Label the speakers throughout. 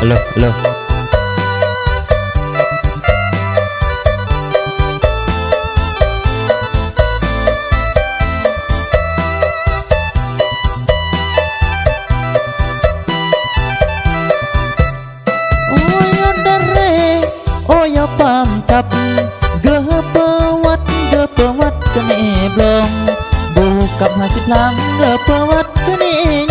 Speaker 1: ฮัลโหลฮัลโหลปมตับเดือเปวัดเดือเปวัดก็นี่บลงบูกับห้าสิบลังเดือเปวัดก็นี่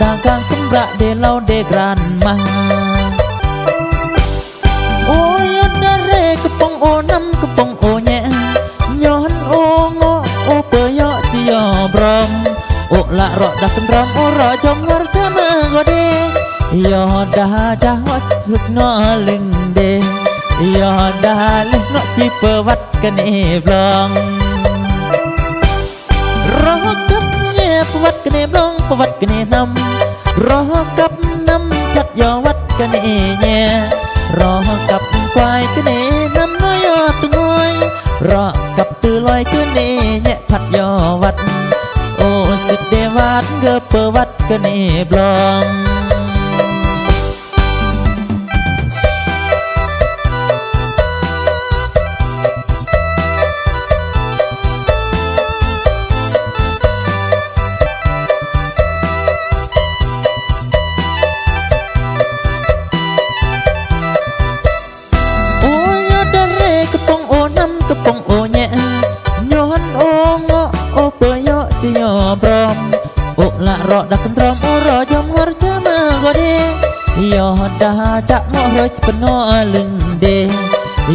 Speaker 1: dagang tembak de lau de gran ma Oi ada re kepong o nam kepong o nye Nyon o ngo o peyo cio brom O la ro dak kendrom o ro jong war jama gode Yo da da wat luk no ling de Yo da lih no ci pewat kene blong ประวัติกันเนมลงประวัติกันเนนำรอกับน้ำทัดยอวัดกันเนแง่รอกับควายกันเนน้ำน้อยอดตัวน้อยรอกับตือลอยกันเนแง่ผัดยอวัด โอ้สุดเดวัดเกอบปวัดกันเนบลอง ละรอดักกันตรอมโอรอยอมงอรจะมาก็เดยอดาจะเงาะรอยจะเป็นนอลึงเด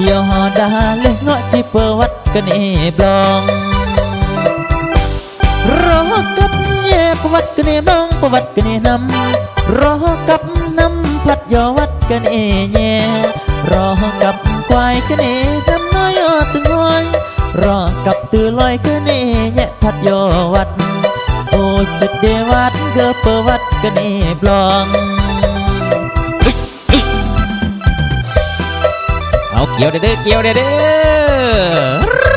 Speaker 1: ยอดาเลเงาะจิเปวัดกันเอบลองรอกับแย่ประวัติกันเอบ้องประวัติกันเอนำรอกับน้ำพัดยอวัดกันเอแย่รอกับควายกันเอทำน้อยอตึงห้อยรอกับตือลอยกันเอแย่พัดยอวัด โอสุดเดวัดเกอเปวัดกันเอบลองเ
Speaker 2: อ
Speaker 1: าเกี่ยวเด้อเกี่ยวเด
Speaker 2: ้อ